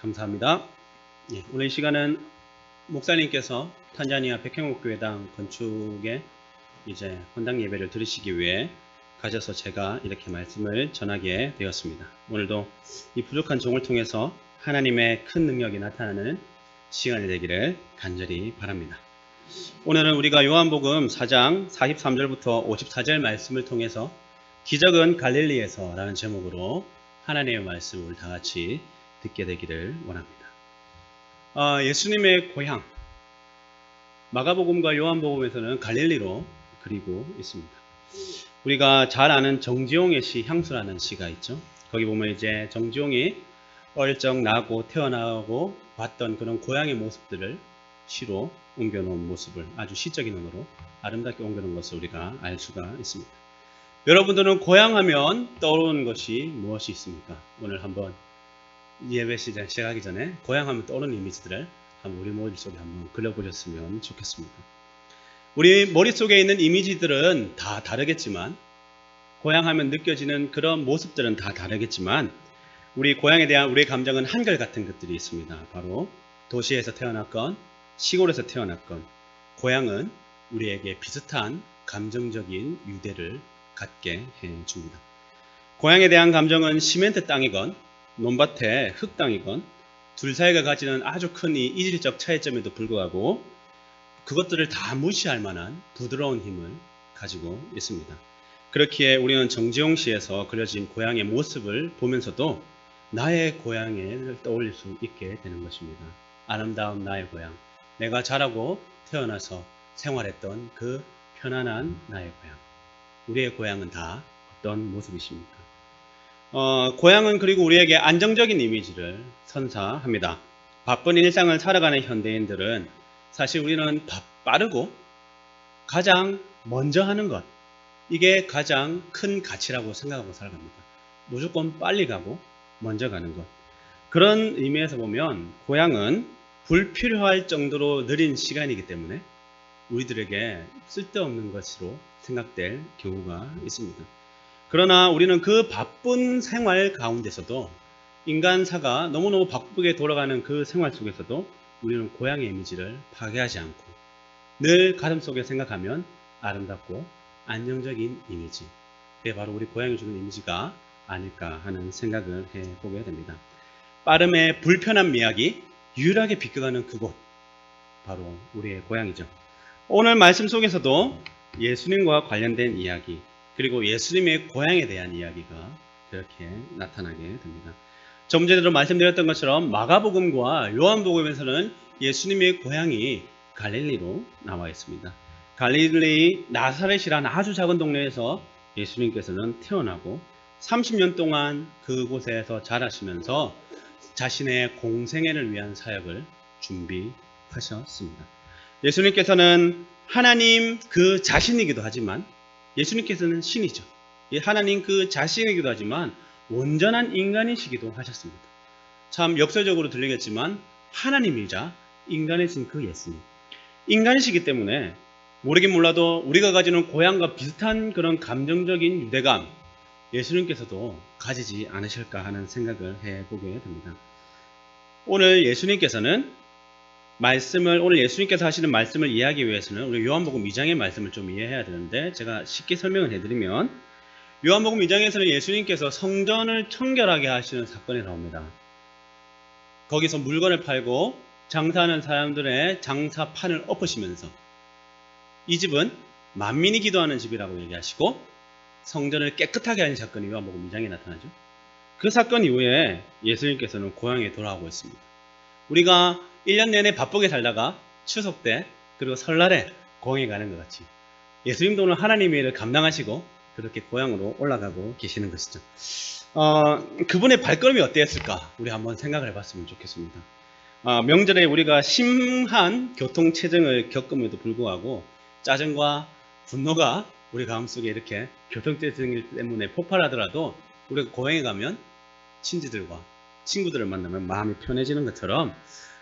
감사합니다. 예, 오늘 이 시간은 목사님께서 탄자니아 백행옥교회당 건축에 이제 헌당 예배를 드리시기 위해 가셔서 제가 이렇게 말씀을 전하게 되었습니다. 오늘도 이 부족한 종을 통해서 하나님의 큰 능력이 나타나는 시간이 되기를 간절히 바랍니다. 오늘은 우리가 요한복음 4장 43절부터 54절 말씀을 통해서 기적은 갈릴리에서 라는 제목으로 하나님의 말씀을 다 같이 듣게 되기를 원합니다. 아, 예수님의 고향 마가복음과 요한복음에서는 갈릴리로 그리고 있습니다. 우리가 잘 아는 정지용의 시 향수라는 시가 있죠. 거기 보면 이제 정지용이 어릴 적 나고 태어나고 봤던 그런 고향의 모습들을 시로 옮겨놓은 모습을 아주 시적인 언어로 아름답게 옮겨놓은 것을 우리가 알 수가 있습니다. 여러분들은 고향하면 떠오르는 것이 무엇이 있습니까? 오늘 한번 예배 시작 시작하기 전에 고향 하면 떠오르는 이미지들을 한번 우리 머릿속에 한번 그려보셨으면 좋겠습니다. 우리 머릿속에 있는 이미지들은 다 다르겠지만 고향 하면 느껴지는 그런 모습들은 다 다르겠지만 우리 고향에 대한 우리의 감정은 한결같은 것들이 있습니다. 바로 도시에서 태어났건 시골에서 태어났건 고향은 우리에게 비슷한 감정적인 유대를 갖게 해줍니다. 고향에 대한 감정은 시멘트 땅이건 논밭의 흙 땅이건 둘 사이가 가지는 아주 큰 이 이질적 차이점에도 불구하고 그것들을 다 무시할 만한 부드러운 힘을 가지고 있습니다. 그렇기에 우리는 정지용 시에서 그려진 고향의 모습을 보면서도 나의 고향을 떠올릴 수 있게 되는 것입니다. 아름다운 나의 고향. 내가 자라고 태어나서 생활했던 그 편안한 나의 고향. 우리의 고향은 다 어떤 모습이십니까? 어, 고향은 그리고 우리에게 안정적인 이미지를 선사합니다. 바쁜 일상을 살아가는 현대인들은 사실 우리는 빠르고 가장 먼저 하는 것, 이게 가장 큰 가치라고 생각하고 살아갑니다. 무조건 빨리 가고 먼저 가는 것. 그런 의미에서 보면 고향은 불필요할 정도로 느린 시간이기 때문에 우리들에게 쓸데없는 것으로 생각될 경우가 있습니다. 그러나 우리는 그 바쁜 생활 가운데서도 인간사가 너무너무 바쁘게 돌아가는 그 생활 속에서도 우리는 고향의 이미지를 파괴하지 않고 늘 가슴 속에 생각하면 아름답고 안정적인 이미지. 그게 바로 우리 고향이 주는 이미지가 아닐까 하는 생각을 해보게 됩니다. 빠름의 불편한 미학이 유일하게 비껴가는 그곳. 바로 우리의 고향이죠. 오늘 말씀 속에서도 예수님과 관련된 이야기, 그리고 예수님의 고향에 대한 이야기가 그렇게 나타나게 됩니다. 좀 전에도 말씀드렸던 것처럼 마가복음과 요한복음에서는 예수님의 고향이 갈릴리로 나와 있습니다. 갈릴리 나사렛이라는 아주 작은 동네에서 예수님께서는 태어나고 30년 동안 그곳에서 자라시면서 자신의 공생애를 위한 사역을 준비하셨습니다. 예수님께서는 하나님 그 자신이기도 하지만 예수님께서는 신이죠. 하나님 그 자신이기도 하지만 온전한 인간이시기도 하셨습니다. 참 역설적으로 들리겠지만 하나님이자 인간이신 그 예수님. 인간이시기 때문에 모르긴 몰라도 우리가 가지는 고향과 비슷한 그런 감정적인 유대감 예수님께서도 가지지 않으실까 하는 생각을 해보게 됩니다. 오늘 예수님께서는 말씀을 오늘 예수님께서 하시는 말씀을 이해하기 위해서는 우리 요한복음 2장의 말씀을 좀 이해해야 되는데 제가 쉽게 설명을 해드리면 요한복음 2장에서는 예수님께서 성전을 청결하게 하시는 사건이 나옵니다. 거기서 물건을 팔고 장사하는 사람들의 장사판을 엎으시면서 이 집은 만민이 기도하는 집이라고 얘기하시고 성전을 깨끗하게 하는 사건이 요한복음 2장에 나타나죠. 그 사건 이후에 예수님께서는 고향에 돌아오고 있습니다. 우리가 1년 내내 바쁘게 살다가 추석 때 그리고 설날에 고향에 가는 것 같이 예수님도 오늘 하나님의 일을 감당하시고 그렇게 고향으로 올라가고 계시는 것이죠. 어, 그분의 발걸음이 어땠을까? 우리 한번 생각을 해봤으면 좋겠습니다. 어, 명절에 우리가 심한 교통체증을 겪음에도 불구하고 짜증과 분노가 우리 마음속에 이렇게 교통체증 때문에 폭발하더라도 우리가 고향에 가면 친지들과 친구들을 만나면 마음이 편해지는 것처럼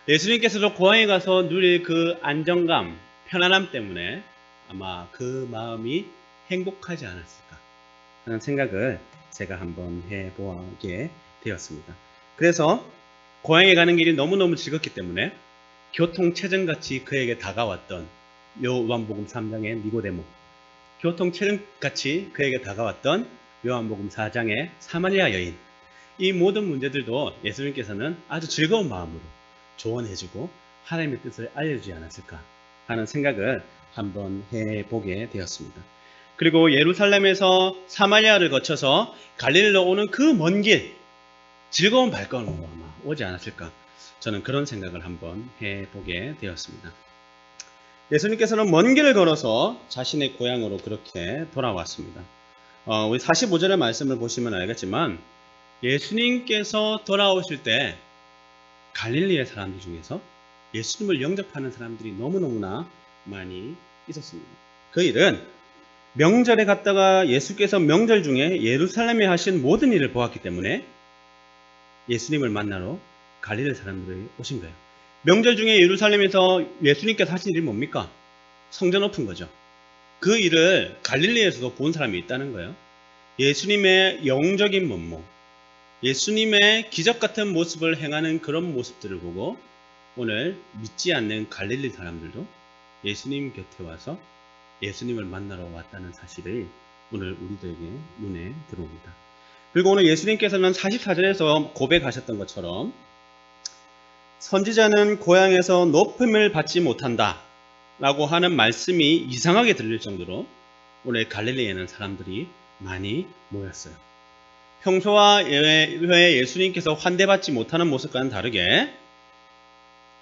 예수님께서도 고향에 가서 누릴 그 안정감, 편안함 때문에 아마 그 마음이 행복하지 않았을까 하는 생각을 제가 한번 해보게 되었습니다. 그래서 고향에 가는 길이 너무너무 즐겁기 때문에 교통체증같이 그에게 다가왔던 요한복음 3장의 니고데모 교통체증같이 그에게 다가왔던 요한복음 4장의 사마리아 여인 이 모든 문제들도 예수님께서는 아주 즐거운 마음으로 조언해주고 하나님의 뜻을 알려주지 않았을까 하는 생각을 한번 해보게 되었습니다. 그리고 예루살렘에서 사마리아를 거쳐서 갈릴리로 오는 그 먼 길, 즐거운 발걸음으로 아마 오지 않았을까 저는 그런 생각을 한번 해보게 되었습니다. 예수님께서는 먼 길을 걸어서 자신의 고향으로 그렇게 돌아왔습니다. 어, 우리 45절의 말씀을 보시면 알겠지만 예수님께서 돌아오실 때 갈릴리의 사람들 중에서 예수님을 영접하는 사람들이 너무너무나 많이 있었습니다. 그 일은 명절에 갔다가 예수께서 명절 중에 예루살렘에 하신 모든 일을 보았기 때문에 예수님을 만나러 갈릴리 사람들이 오신 거예요. 명절 중에 예루살렘에서 예수님께서 하신 일이 뭡니까? 성전 오픈 거죠. 그 일을 갈릴리에서도 본 사람이 있다는 거예요. 예수님의 영적인 면모, 예수님의 기적 같은 모습을 행하는 그런 모습들을 보고 오늘 믿지 않는 갈릴리 사람들도 예수님 곁에 와서 예수님을 만나러 왔다는 사실을 오늘 우리들에게 눈에 들어옵니다. 그리고 오늘 예수님께서는 44절에서 고백하셨던 것처럼 선지자는 고향에서 높음을 받지 못한다 라고 하는 말씀이 이상하게 들릴 정도로 오늘 갈릴리에는 사람들이 많이 모였어요. 평소와 예외 예수님께서 환대받지 못하는 모습과는 다르게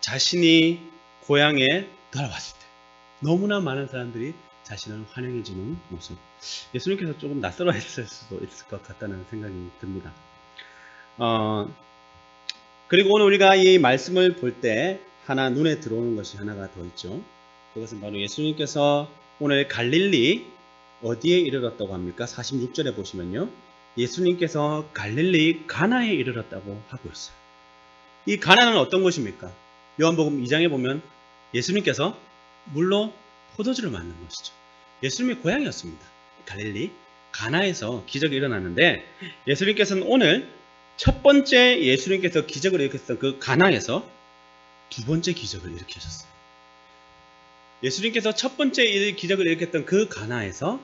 자신이 고향에 돌아왔을 때 너무나 많은 사람들이 자신을 환영해주는 모습. 예수님께서 조금 낯설어 했을 수도 있을 것 같다는 생각이 듭니다. 어, 그리고 오늘 우리가 이 말씀을 볼 때 하나 눈에 들어오는 것이 하나가 더 있죠. 그것은 바로 예수님께서 오늘 갈릴리 어디에 이르렀다고 합니까? 46절에 보시면요. 예수님께서 갈릴리 가나에 이르렀다고 하고 있어요. 이 가나는 어떤 곳입니까? 요한복음 2장에 보면 예수님께서 물로 포도주를 만든 것이죠. 예수님의 고향이었습니다. 갈릴리 가나에서 기적이 일어났는데 예수님께서는 오늘 첫 번째 예수님께서 기적을 일으켰던 그 가나에서 두 번째 기적을 일으키셨어요. 예수님께서 첫 번째 기적을 일으켰던 그 가나에서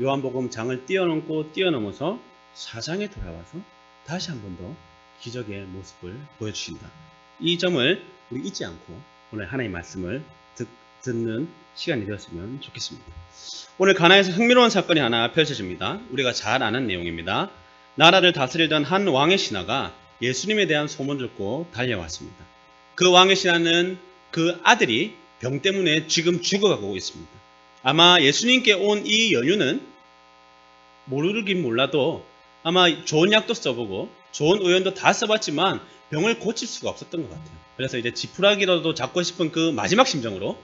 요한복음 장을 뛰어넘고 뛰어넘어서 사장에 돌아와서 다시 한 번 더 기적의 모습을 보여주신다. 이 점을 우리 잊지 않고 오늘 하나님의 말씀을 듣, 듣는 시간이 되었으면 좋겠습니다. 오늘 가나에서 흥미로운 사건이 하나 펼쳐집니다. 우리가 잘 아는 내용입니다. 나라를 다스리던 한 왕의 신하가 예수님에 대한 소문을 듣고 달려왔습니다. 그 왕의 신하는 그 아들이 병 때문에 지금 죽어가고 있습니다. 아마 예수님께 온 이 연유는 모르긴 몰라도 아마 좋은 약도 써보고 좋은 의원도 다 써봤지만 병을 고칠 수가 없었던 것 같아요. 그래서 이제 지푸라기라도 잡고 싶은 그 마지막 심정으로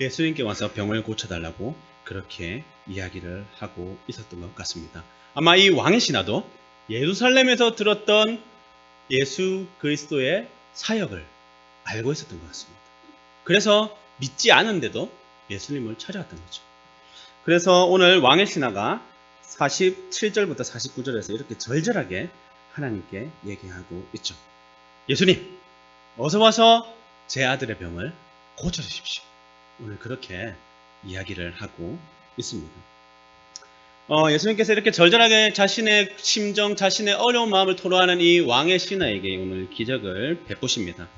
예수님께 와서 병을 고쳐달라고 그렇게 이야기를 하고 있었던 것 같습니다. 아마 이 왕의 신하도 예루살렘에서 들었던 예수 그리스도의 사역을 알고 있었던 것 같습니다. 그래서 믿지 않은데도 예수님을 찾아왔던 거죠. 그래서 오늘 왕의 신하가 47절부터 49절에서 이렇게 절절하게 하나님께 얘기하고 있죠. 예수님, 어서 와서 제 아들의 병을 고쳐주십시오. 오늘 그렇게 이야기를 하고 있습니다. 어, 예수님께서 이렇게 절절하게 자신의 심정, 자신의 어려운 마음을 토로하는 이 왕의 신하에게 오늘 기적을 베푸십니다.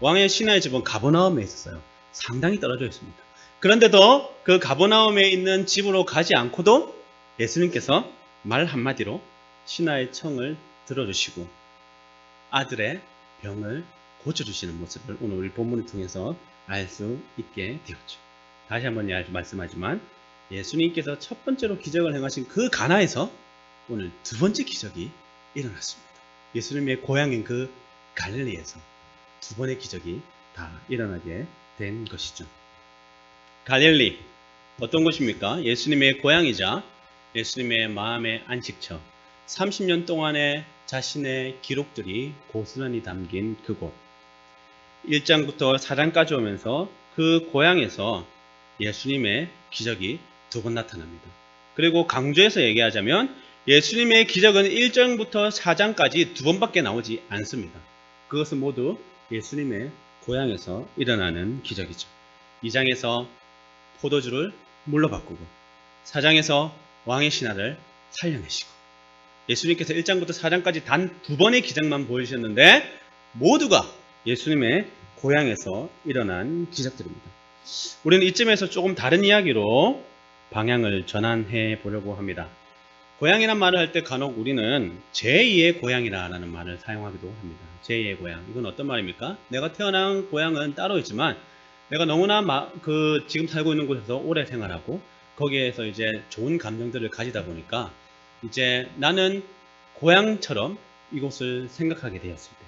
왕의 신하의 집은 가버나움에 있었어요. 상당히 떨어져 있습니다. 그런데도 그 가버나움에 있는 집으로 가지 않고도 예수님께서 말 한마디로 신하의 청을 들어주시고 아들의 병을 고쳐주시는 모습을 오늘 우리 본문을 통해서 알 수 있게 되었죠. 다시 한번 말씀하지만 예수님께서 첫 번째로 기적을 행하신 그 가나에서 오늘 두 번째 기적이 일어났습니다. 예수님의 고향인 그 갈릴리에서 두 번의 기적이 다 일어나게 된 것이죠. 갈릴리 어떤 곳입니까? 예수님의 고향이자 예수님의 마음의 안식처 30년 동안의 자신의 기록들이 고스란히 담긴 그곳 1장부터 4장까지 오면서 그 고향에서 예수님의 기적이 두 번 나타납니다. 그리고 강조해서 얘기하자면 예수님의 기적은 1장부터 4장까지 두 번밖에 나오지 않습니다. 그것은 모두 예수님의 고향에서 일어나는 기적이죠. 2장에서 포도주를 물로 바꾸고 4장에서 왕의 신하를 살려내시고 예수님께서 1장부터 4장까지 단 두 번의 기적만 보여주셨는데 모두가 예수님의 고향에서 일어난 기적들입니다. 우리는 이쯤에서 조금 다른 이야기로 방향을 전환해 보려고 합니다. 고향이란 말을 할 때 간혹 우리는 제2의 고향이라는 말을 사용하기도 합니다. 제2의 고향. 이건 어떤 말입니까? 내가 태어난 고향은 따로 있지만 내가 너무나 마, 그 지금 살고 있는 곳에서 오래 생활하고 거기에서 이제 좋은 감정들을 가지다 보니까 이제 나는 고향처럼 이곳을 생각하게 되었을 때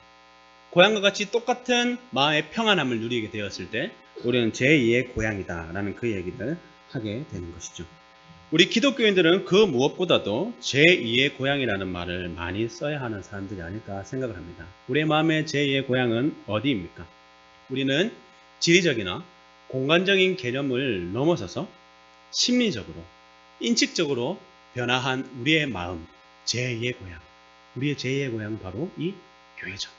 고향과 같이 똑같은 마음의 평안함을 누리게 되었을 때 우리는 제2의 고향이다 라는 그 얘기를 하게 되는 것이죠. 우리 기독교인들은 그 무엇보다도 제2의 고향이라는 말을 많이 써야 하는 사람들이 아닐까 생각을 합니다. 우리의 마음의 제2의 고향은 어디입니까? 우리는 지리적이나 공간적인 개념을 넘어서서 심리적으로, 인식적으로 변화한 우리의 마음, 제2의 고향. 우리의 제2의 고향은 바로 이 교회죠.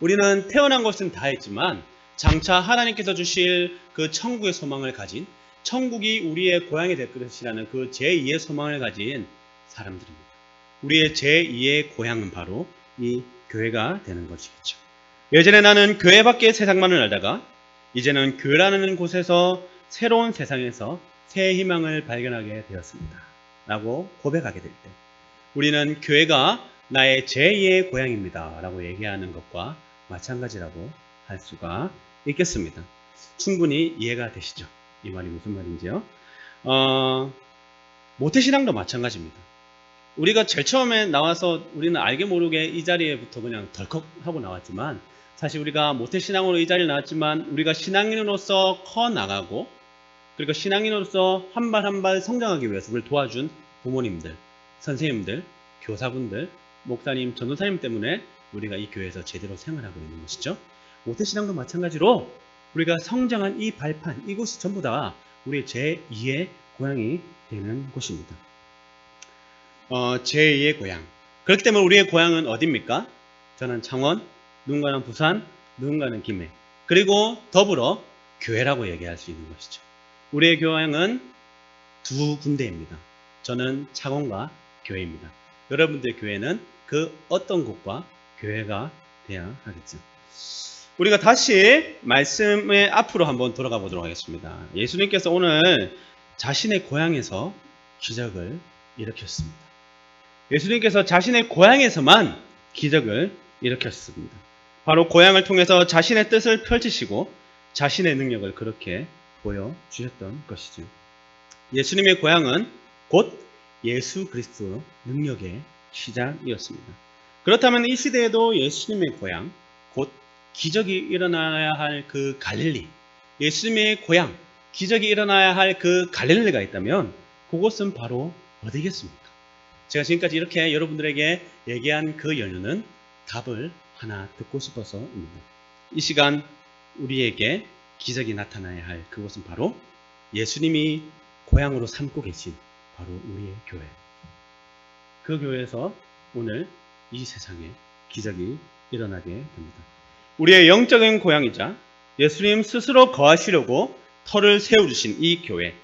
우리는 태어난 것은 다 했지만 장차 하나님께서 주실 그 천국의 소망을 가진 천국이 우리의 고향이 될 것이라는 그 제2의 소망을 가진 사람들입니다. 우리의 제2의 고향은 바로 이 교회가 되는 것이겠죠. 예전에 나는 교회 밖의 세상만을 알다가 이제는 교회라는 곳에서 새로운 세상에서 새 희망을 발견하게 되었습니다. 라고 고백하게 될 때, 우리는 교회가 나의 제2의 고향입니다. 라고 얘기하는 것과 마찬가지라고 할 수가 있겠습니다. 충분히 이해가 되시죠? 이 말이 무슨 말인지요? 어, 모태신앙도 마찬가지입니다. 우리가 제일 처음에 나와서 우리는 알게 모르게 이 자리에부터 그냥 덜컥 하고 나왔지만 사실 우리가 모태신앙으로 이 자리에 나왔지만 우리가 신앙인으로서 커 나가고 그리고 신앙인으로서 한 발 한 발 성장하기 위해서 우리를 도와준 부모님들, 선생님들, 교사분들, 목사님, 전도사님 때문에 우리가 이 교회에서 제대로 생활하고 있는 것이죠. 모태신앙도 마찬가지로 우리가 성장한 이 발판, 이곳이 전부 다 우리의 제2의 고향이 되는 곳입니다. 어, 제2의 고향. 그렇기 때문에 우리의 고향은 어디입니까? 저는 창원, 누군가는 부산, 누군가는 김해. 그리고 더불어 교회라고 얘기할 수 있는 것이죠. 우리의 고향은 두 군데입니다. 저는 창원과 교회입니다. 여러분들의 교회는 그 어떤 곳과 교회가 돼야 하겠죠. 우리가 다시 말씀의 앞으로 한번 돌아가 보도록 하겠습니다. 예수님께서 오늘 자신의 고향에서 기적을 일으켰습니다. 예수님께서 자신의 고향에서만 기적을 일으켰습니다. 바로 고향을 통해서 자신의 뜻을 펼치시고 자신의 능력을 그렇게 보여주셨던 것이죠. 예수님의 고향은 곧 예수 그리스도 능력의 시작이었습니다. 그렇다면 이 시대에도 예수님의 고향, 곧 기적이 일어나야 할 그 갈릴리, 예수님의 고향, 기적이 일어나야 할 그 갈릴리가 있다면 그곳은 바로 어디겠습니까? 제가 지금까지 이렇게 여러분들에게 얘기한 그 연유는 답을 하나 듣고 싶어서입니다. 이 시간 우리에게 기적이 나타나야 할 그곳은 바로 예수님이 고향으로 삼고 계신 바로 우리의 교회. 그 교회에서 오늘 이 세상에 기적이 일어나게 됩니다. 우리의 영적인 고향이자 예수님 스스로 거하시려고 터를 세워주신 이 교회.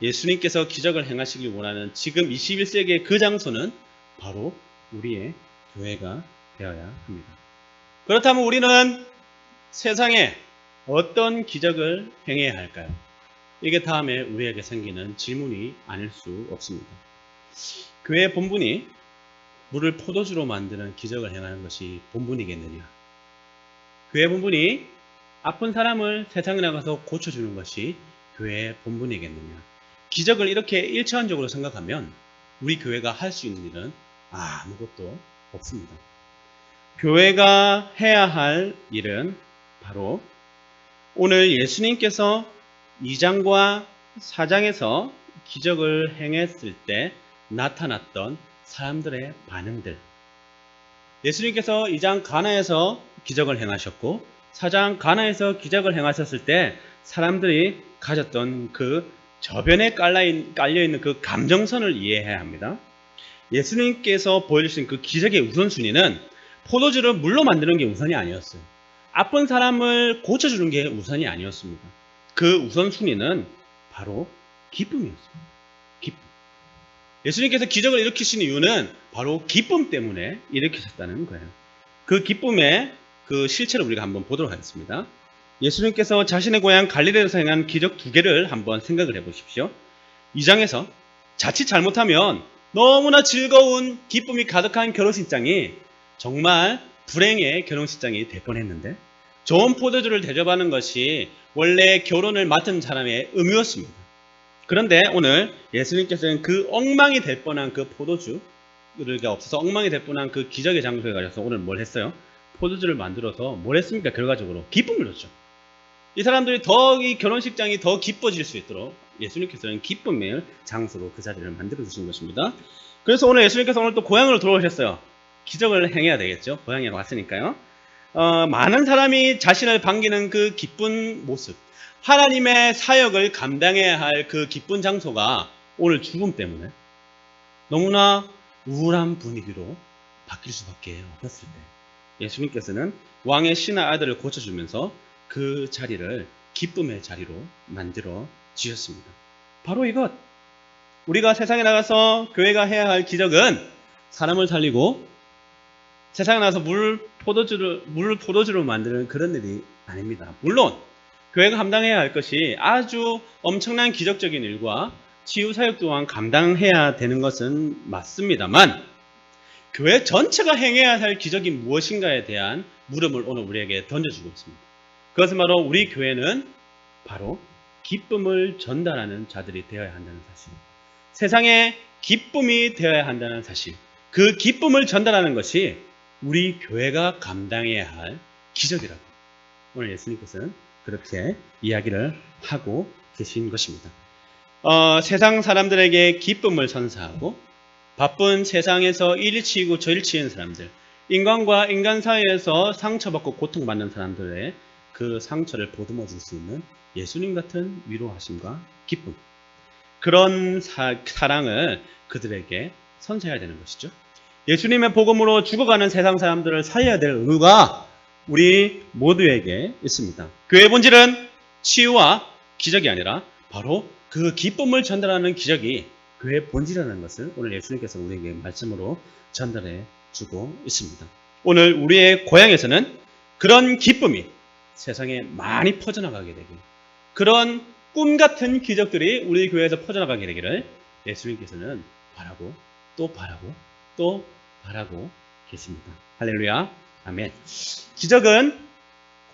예수님께서 기적을 행하시길 원하는 지금 21세기의 그 장소는 바로 우리의 교회가 되어야 합니다. 그렇다면 우리는 세상에 어떤 기적을 행해야 할까요? 이게 다음에 우리에게 생기는 질문이 아닐 수 없습니다. 교회 본분이 물을 포도주로 만드는 기적을 행하는 것이 본분이겠느냐? 교회 본분이 아픈 사람을 세상에 나가서 고쳐주는 것이 교회의 본분이겠느냐? 기적을 이렇게 일차원적으로 생각하면 우리 교회가 할 수 있는 일은 아무것도 없습니다. 교회가 해야 할 일은 바로 오늘 예수님께서 2장과 4장에서 기적을 행했을 때 나타났던 사람들의 반응들. 예수님께서 2장 가나에서 기적을 행하셨고 4장 가나에서 기적을 행하셨을 때 사람들이 가졌던 그 저변에 깔려있는 그 감정선을 이해해야 합니다. 예수님께서 보여주신 그 기적의 우선순위는 포도주를 물로 만드는 게 우선이 아니었어요. 아픈 사람을 고쳐주는 게 우선이 아니었습니다. 그 우선순위는 바로 기쁨이었습니다. 기쁨. 예수님께서 기적을 일으키신 이유는 바로 기쁨 때문에 일으키셨다는 거예요. 그 기쁨의 그 실체를 우리가 한번 보도록 하겠습니다. 예수님께서 자신의 고향 갈릴리에서 행한 기적 두 개를 한번 생각을 해 보십시오. 이 장에서 자칫 잘못하면 너무나 즐거운 기쁨이 가득한 결혼식장이 정말 불행의 결혼식장이 될 뻔했는데 좋은 포도주를 대접하는 것이 원래 결혼을 맡은 사람의 의무였습니다. 그런데 오늘 예수님께서는 그 엉망이 될 뻔한 그 포도주가 없어서 엉망이 될 뻔한 그 기적의 장소에 가셔서 오늘 뭘 했어요? 포도주를 만들어서 뭘 했습니까? 결과적으로 기쁨을 줬죠. 이 사람들이 더 이 결혼식장이 더 기뻐질 수 있도록 예수님께서는 기쁨의 장소로 그 자리를 만들어 주신 것입니다. 그래서 오늘 예수님께서 오늘 또 고향으로 돌아오셨어요. 기적을 행해야 되겠죠. 고향에 왔으니까요. 어, 많은 사람이 자신을 반기는 그 기쁜 모습, 하나님의 사역을 감당해야 할 그 기쁜 장소가 오늘 죽음 때문에 너무나 우울한 분위기로 바뀔 수밖에 없었을 때 예수님께서는 왕의 신하 아들을 고쳐주면서 그 자리를 기쁨의 자리로 만들어 주셨습니다. 바로 이것. 우리가 세상에 나가서 교회가 해야 할 기적은 사람을 살리고 세상에 나가서 물 포도주를 물 포도주로 만드는 그런 일이 아닙니다. 물론 교회가 감당해야 할 것이 아주 엄청난 기적적인 일과 치유 사역 또한 감당해야 되는 것은 맞습니다만 교회 전체가 행해야 할 기적이 무엇인가에 대한 물음을 오늘 우리에게 던져주고 있습니다. 그것은 바로 우리 교회는 바로 기쁨을 전달하는 자들이 되어야 한다는 사실. 세상에 기쁨이 되어야 한다는 사실. 그 기쁨을 전달하는 것이 우리 교회가 감당해야 할 기적이라고. 오늘 예수님께서는 그렇게 이야기를 하고 계신 것입니다. 어, 세상 사람들에게 기쁨을 선사하고 바쁜 세상에서 일치이고 저일치인 사람들, 인간과 인간 사이에서 상처받고 고통받는 사람들의 그 상처를 보듬어 줄 수 있는 예수님 같은 위로하심과 기쁨. 그런 사, 사랑을 그들에게 선사해야 되는 것이죠. 예수님의 복음으로 죽어가는 세상 사람들을 살려야 될 의무가 우리 모두에게 있습니다. 교회의 본질은 치유와 기적이 아니라 바로 그 기쁨을 전달하는 기적이 교회의 본질이라는 것을 오늘 예수님께서 우리에게 말씀으로 전달해 주고 있습니다. 오늘 우리의 고향에서는 그런 기쁨이 세상에 많이 퍼져나가게 되고 그런 꿈 같은 기적들이 우리 교회에서 퍼져나가게 되기를 예수님께서는 바라고 또 바라고 또 바라고 계십니다. 할렐루야. 아멘. 기적은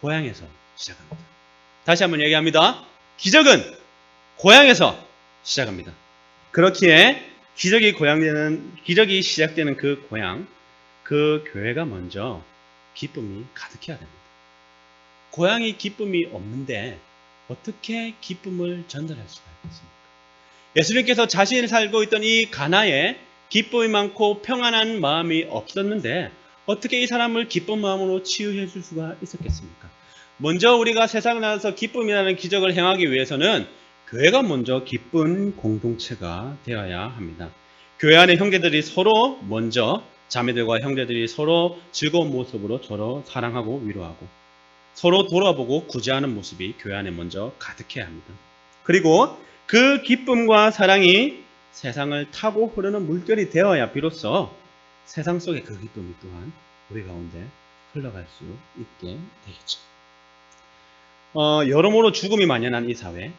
고향에서 시작합니다. 다시 한번 얘기합니다. 기적은 고향에서 시작합니다. 그렇기에 기적이 고향되는 기적이 시작되는 그 고향, 그 교회가 먼저 기쁨이 가득해야 됩니다. 고향이 기쁨이 없는데 어떻게 기쁨을 전달할 수가 있겠습니까? 예수님께서 자신이 살고 있던 이 가나에 기쁨이 많고 평안한 마음이 없었는데 어떻게 이 사람을 기쁜 마음으로 치유해 줄 수가 있었겠습니까? 먼저 우리가 세상에 나와서 기쁨이라는 기적을 행하기 위해서는 교회가 먼저 기쁜 공동체가 되어야 합니다. 교회 안에 형제들이 서로 먼저 자매들과 형제들이 서로 즐거운 모습으로 서로 사랑하고 위로하고 서로 돌아보고 구제하는 모습이 교회 안에 먼저 가득해야 합니다. 그리고 그 기쁨과 사랑이 세상을 타고 흐르는 물결이 되어야 비로소 세상 속의 그 기쁨이 또한 우리 가운데 흘러갈 수 있게 되겠죠. 어, 여러모로 죽음이 만연한 이 사회,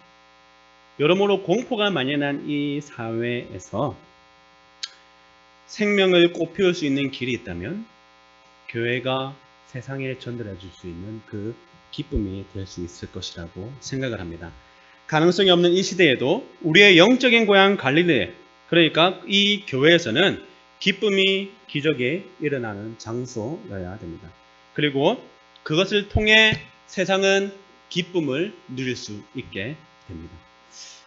여러모로 공포가 만연한 이 사회에서 생명을 꽃피울 수 있는 길이 있다면 교회가 세상에 전달해 줄 수 있는 그 기쁨이 될 수 있을 것이라고 생각을 합니다. 가능성이 없는 이 시대에도 우리의 영적인 고향 갈릴리 그러니까 이 교회에서는 기쁨이 기적이 일어나는 장소여야 됩니다. 그리고 그것을 통해 세상은 기쁨을 누릴 수 있게 됩니다.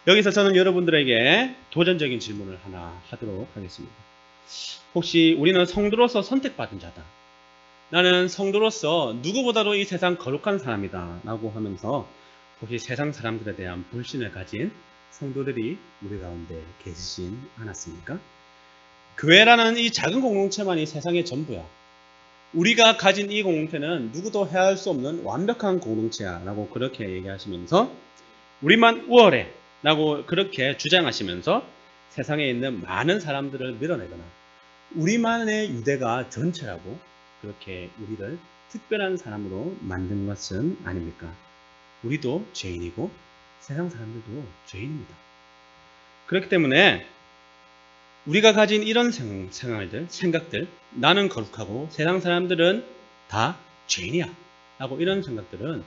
여기서 저는 여러분들에게 도전적인 질문을 하나 하도록 하겠습니다. 혹시 우리는 성도로서 선택받은 자다. 나는 성도로서 누구보다도 이 세상 거룩한 사람이다. 라고 하면서 혹시 세상 사람들에 대한 불신을 가진 성도들이 우리 가운데 계시진 않았습니까? 교회라는 이 작은 공동체만이 세상의 전부야. 우리가 가진 이 공동체는 누구도 해할 수 없는 완벽한 공동체야라고 그렇게 얘기하시면서 우리만 우월해 라고 그렇게 주장하시면서 세상에 있는 많은 사람들을 밀어내거나 우리만의 유대가 전체라고 그렇게 우리를 특별한 사람으로 만든 것은 아닙니까? 우리도 죄인이고 세상 사람들도 죄인입니다. 그렇기 때문에 우리가 가진 이런 생- 생활들, 생각들, 나는 거룩하고 세상 사람들은 다 죄인이야. 라고 이런 생각들은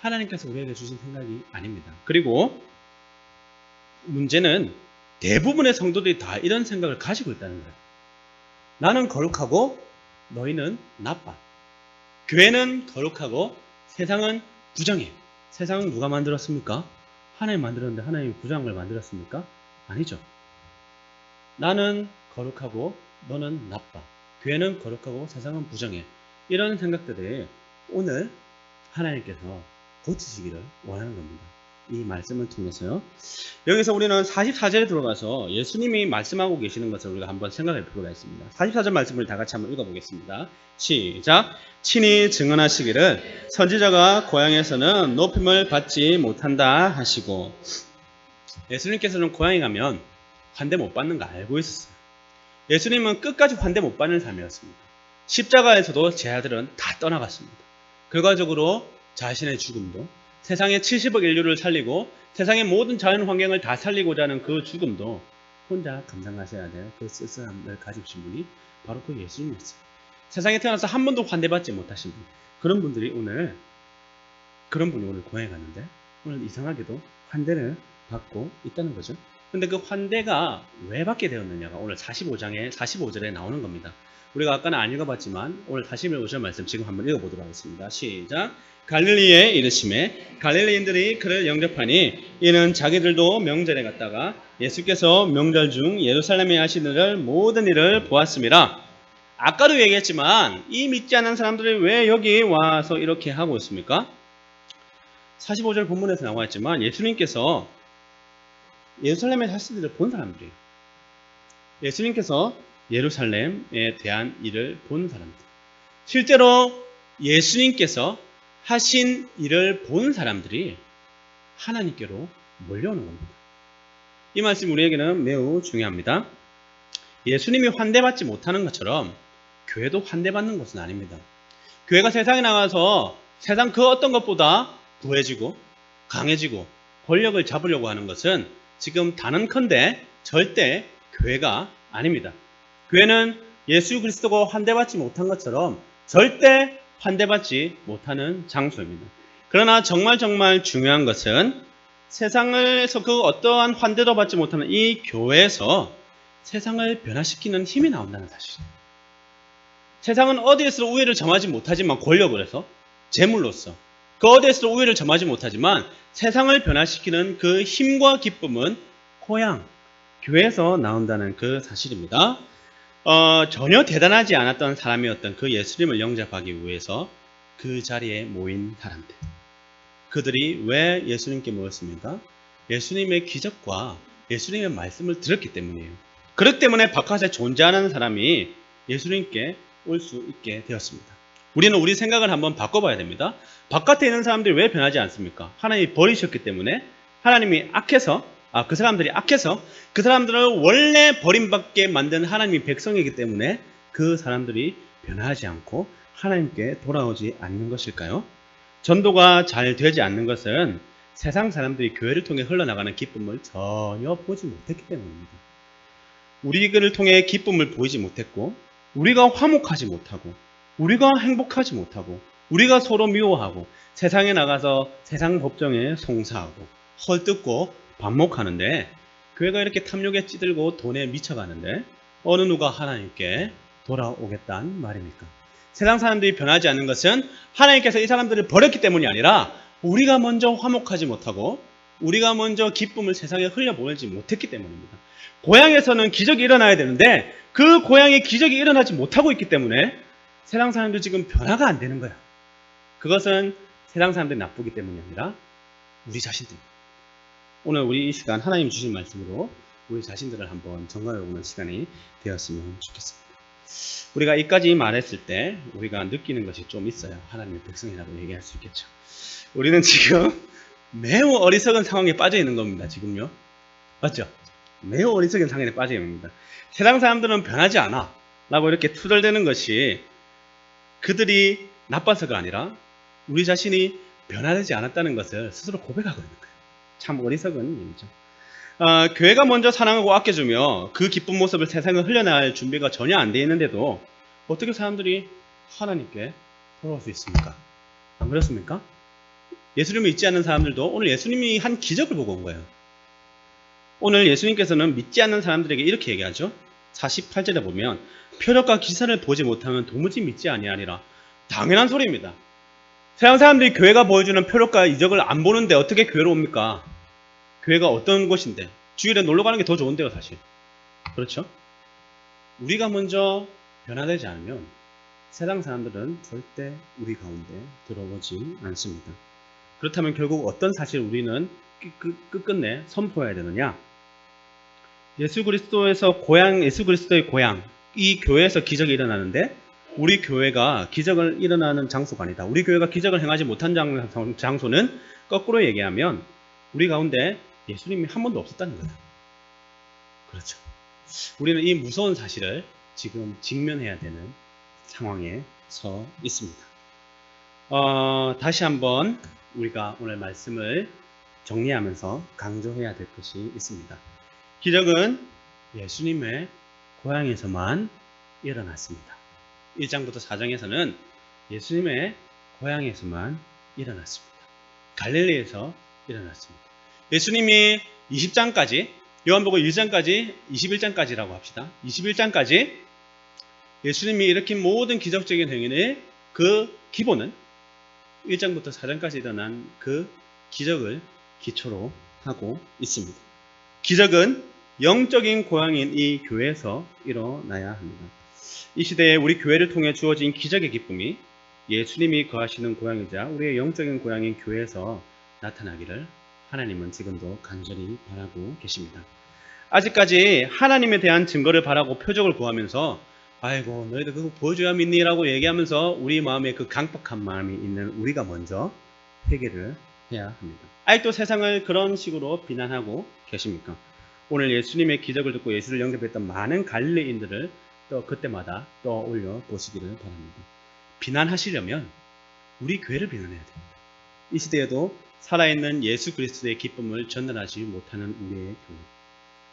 하나님께서 우리에게 주신 생각이 아닙니다. 그리고 문제는 대부분의 성도들이 다 이런 생각을 가지고 있다는 거예요. 나는 거룩하고 너희는 나빠. 교회는 거룩하고 세상은 부정해. 세상은 누가 만들었습니까? 하나님 만들었는데 하나님이 부정한 걸 만들었습니까? 아니죠. 나는 거룩하고 너는 나빠. 교회는 거룩하고 세상은 부정해. 이런 생각들을 오늘 하나님께서 고치시기를 원하는 겁니다. 이 말씀을 통해서요. 여기서 우리는 44절에 들어가서 예수님이 말씀하고 계시는 것을 우리가 한번 생각할 필요가 있습니다. 44절 말씀을 다 같이 한번 읽어보겠습니다. 시작. 친히 증언하시기를 선지자가 고향에서는 높임을 받지 못한다 하시고 예수님께서는 고향에 가면 환대 못 받는 거 알고 있었어요. 예수님은 끝까지 환대 못 받는 삶이었습니다. 십자가에서도 제 아들은 다 떠나갔습니다. 결과적으로 자신의 죽음도 세상의 70억 인류를 살리고 세상의 모든 자연 환경을 다 살리고자 하는 그 죽음도 혼자 감당하셔야 될그 쓸쓸함을 가지신 분이 바로 그 예수님이었어요. 세상에 태어나서 한 번도 환대받지 못하신 분. 그런 분들이 오늘 그런 분이 오늘 고향에 갔는데 오늘 이상하게도 환대를 받고 있다는 거죠. 근데 그 환대가 왜 받게 되었느냐가 오늘 45장에 45절에 나오는 겁니다. 우리가 아까는 안 읽어봤지만 오늘 41절 말씀 지금 한번 읽어보도록 하겠습니다. 시작. 갈릴리에 이르심에 갈릴리인들이 그를 영접하니 이는 자기들도 명절에 갔다가 예수께서 명절 중 예루살렘에 하시는 모든 일을 보았습니다. 아까도 얘기했지만 이 믿지 않는 사람들이 왜 여기 와서 이렇게 하고 있습니까? 45절 본문에서 나와 있지만 예수님께서 예루살렘에 일을 본 사람들이에요. 예수님께서 예루살렘에 대한 일을 본 사람들. 실제로 예수님께서 하신 일을 본 사람들이 하나님께로 몰려오는 겁니다. 이 말씀 우리에게는 매우 중요합니다. 예수님이 환대받지 못하는 것처럼 교회도 환대받는 것은 아닙니다. 교회가 세상에 나가서 세상 그 어떤 것보다 부해지고 강해지고 권력을 잡으려고 하는 것은 지금 단언컨대 절대 교회가 아닙니다. 교회는 예수 그리스도가 환대받지 못한 것처럼 절대 환대받지 못하는 장소입니다. 그러나 정말 정말 중요한 것은 세상에서 그 어떠한 환대도 받지 못하는 이 교회에서 세상을 변화시키는 힘이 나온다는 사실이에요. 세상은 어디에서 우위를 점하지 못하지만 권력을 해서 재물로서 그 어디에서 우위를 점하지 못하지만 세상을 변화시키는 그 힘과 기쁨은 고향, 교회에서 나온다는 그 사실입니다. 어, 전혀 대단하지 않았던 사람이었던 그 예수님을 영접하기 위해서 그 자리에 모인 사람들. 그들이 왜 예수님께 모였습니까? 예수님의 기적과 예수님의 말씀을 들었기 때문이에요. 그렇기 때문에 바깥에 존재하는 사람이 예수님께 올 수 있게 되었습니다. 우리는 우리 생각을 한번 바꿔봐야 됩니다. 바깥에 있는 사람들이 왜 변하지 않습니까? 하나님이 버리셨기 때문에 하나님이 악해서 아, 그 사람들이 악해서 그 사람들을 원래 버림받게 만든 하나님의 백성이기 때문에 그 사람들이 변하지 않고 하나님께 돌아오지 않는 것일까요? 전도가 잘 되지 않는 것은 세상 사람들이 교회를 통해 흘러나가는 기쁨을 전혀 보지 못했기 때문입니다. 우리를 통해 기쁨을 보이지 못했고, 우리가 화목하지 못하고, 우리가 행복하지 못하고, 우리가 서로 미워하고, 세상에 나가서 세상 법정에 송사하고, 헐뜯고 반목하는데, 교회가 이렇게 탐욕에 찌들고 돈에 미쳐가는데, 어느 누가 하나님께 돌아오겠다는 말입니까? 세상 사람들이 변하지 않는 것은 하나님께서 이 사람들을 버렸기 때문이 아니라 우리가 먼저 화목하지 못하고 우리가 먼저 기쁨을 세상에 흘려보내지 못했기 때문입니다. 고향에서는 기적이 일어나야 되는데 그 고향에 기적이 일어나지 못하고 있기 때문에 세상 사람들 지금 변화가 안 되는 거야. 그것은 세상 사람들이 나쁘기 때문이 아니라 우리 자신들입니다. 오늘 우리 이 시간 하나님 주신 말씀으로 우리 자신들을 한번 점검해보는 시간이 되었으면 좋겠습니다. 우리가 이까지 말했을 때 우리가 느끼는 것이 좀 있어요. 하나님의 백성이라고 얘기할 수 있겠죠. 우리는 지금 매우 어리석은 상황에 빠져 있는 겁니다. 지금요. 맞죠? 매우 어리석은 상황에 빠져 있는 겁니다. 세상 사람들은 변하지 않아. 라고 이렇게 투덜대는 것이 그들이 나빠서가 아니라 우리 자신이 변화되지 않았다는 것을 스스로 고백하고 있는 거예요. 참 어리석은 일이죠. 어, 교회가 먼저 사랑하고 아껴주며 그 기쁜 모습을 세상에 흘려날 준비가 전혀 안 돼 있는데도 어떻게 사람들이 하나님께 돌아올 수 있습니까? 안 그렇습니까? 예수님을 믿지 않는 사람들도 오늘 예수님이 한 기적을 보고 온 거예요. 오늘 예수님께서는 믿지 않는 사람들에게 이렇게 얘기하죠. 48절에 보면 표적과 기사를 보지 못하면 도무지 믿지 아니하리라. 당연한 소리입니다. 세상 사람들이 교회가 보여주는 표적과 이적을 안 보는데 어떻게 교회로 옵니까? 교회가 어떤 곳인데 주일에 놀러 가는 게 더 좋은데요, 사실. 그렇죠? 우리가 먼저 변화되지 않으면 세상 사람들은 절대 우리 가운데 들어오지 않습니다. 그렇다면 결국 어떤 사실 우리는 끝- 끝끝내 선포해야 되느냐? 예수 그리스도에서 고향, 예수 그리스도의 고향, 이 교회에서 기적이 일어나는데 우리 교회가 기적을 일어나는 장소가 아니다. 우리 교회가 기적을 행하지 못한 장- 장소는 거꾸로 얘기하면 우리 가운데 예수님이 한 번도 없었다는 거다. 그렇죠. 우리는 이 무서운 사실을 지금 직면해야 되는 상황에 서 있습니다. 어, 다시 한번 우리가 오늘 말씀을 정리하면서 강조해야 될 것이 있습니다. 기적은 예수님의 고향에서만 일어났습니다. 1장부터 4장에서는 예수님의 고향에서만 일어났습니다. 갈릴리에서 일어났습니다. 예수님이 20장까지 요한복음 1장까지 21장까지라고 합시다. 21장까지 예수님이 일으킨 모든 기적적인 행위의 그 기본은 1장부터 4장까지 일어난 그 기적을 기초로 하고 있습니다. 기적은 영적인 고향인 이 교회에서 일어나야 합니다. 이 시대에 우리 교회를 통해 주어진 기적의 기쁨이 예수님이 거하시는 고향이자 우리의 영적인 고향인 교회에서 나타나기를 하나님은 지금도 간절히 바라고 계십니다. 아직까지 하나님에 대한 증거를 바라고 표적을 구하면서 아이고 너희들 그거 보여줘야 믿니 라고 얘기하면서 우리 마음에 그 강박한 마음이 있는 우리가 먼저 회개를 해야 합니다. 아직도 세상을 그런 식으로 비난하고 계십니까? 오늘 예수님의 기적을 듣고 예수를 영접했던 많은 갈릴레인들을 또 그때마다 떠올려 보시기를 바랍니다. 비난하시려면 우리 교회를 비난해야 됩니다. 이 시대에도 살아있는 예수 그리스도의 기쁨을 전달하지 못하는 우리의 교회.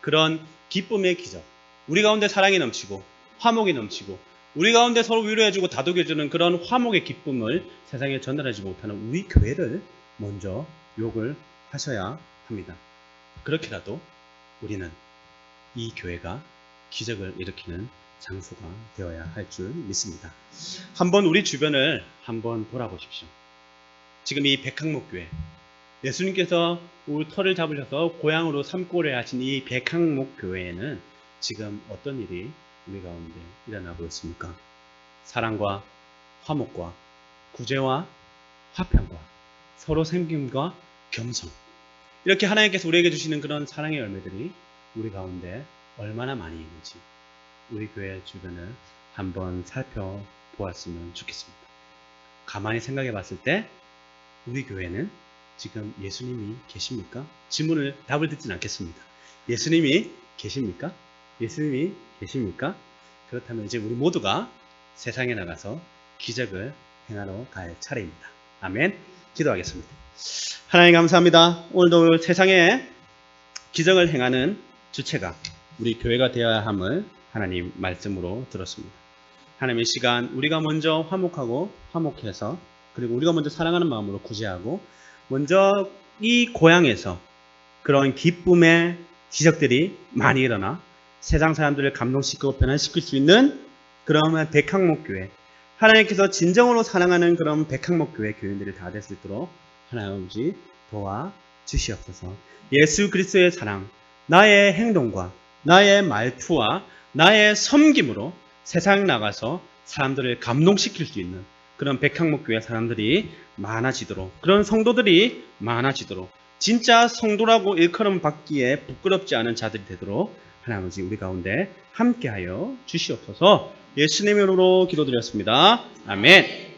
그런 기쁨의 기적. 우리 가운데 사랑이 넘치고 화목이 넘치고 우리 가운데 서로 위로해주고 다독여주는 그런 화목의 기쁨을 세상에 전달하지 못하는 우리 교회를 먼저 욕을 하셔야 합니다. 그렇게라도 우리는 이 교회가 기적을 일으키는 장소가 되어야 할 줄 믿습니다. 한번 우리 주변을 한번 돌아보십시오. 지금 이 백항목교회 예수님께서 털을 잡으셔서 고향으로 삼고래 하신 이 백항목 교회에는 지금 어떤 일이 우리 가운데 일어나고 있습니까? 사랑과 화목과 구제와 화평과 서로 섬김과 겸손 이렇게 하나님께서 우리에게 주시는 그런 사랑의 열매들이 우리 가운데 얼마나 많이 있는지 우리 교회 주변을 한번 살펴보았으면 좋겠습니다. 가만히 생각해 봤을 때 우리 교회는 지금 예수님이 계십니까? 질문을 답을 듣진 않겠습니다. 예수님이 계십니까? 예수님이 계십니까? 그렇다면 이제 우리 모두가 세상에 나가서 기적을 행하러 갈 차례입니다. 아멘. 기도하겠습니다. 하나님 감사합니다. 오늘도 세상에 기적을 행하는 주체가 우리 교회가 되어야 함을 하나님 말씀으로 들었습니다. 하나님의 시간 우리가 먼저 화목하고 화목해서 그리고 우리가 먼저 사랑하는 마음으로 구제하고 먼저 이 고향에서 그런 기쁨의 기적들이 많이 일어나 세상 사람들을 감동시키고 변화시킬 수 있는 그런 백항목 교회 하나님께서 진정으로 사랑하는 그런 백항목 교회 교인들이 다 될 수 있도록 하나님 아버지 도와 주시옵소서. 예수 그리스도의 사랑 나의 행동과 나의 말투와 나의 섬김으로 세상 나가서 사람들을 감동시킬 수 있는 그런 백항목 교회 사람들이 많아지도록 그런 성도들이 많아지도록 진짜 성도라고 일컬음 받기에 부끄럽지 않은 자들이 되도록 하나님 아버지 우리 가운데 함께하여 주시옵소서 예수님 이름으로 기도드렸습니다. 아멘.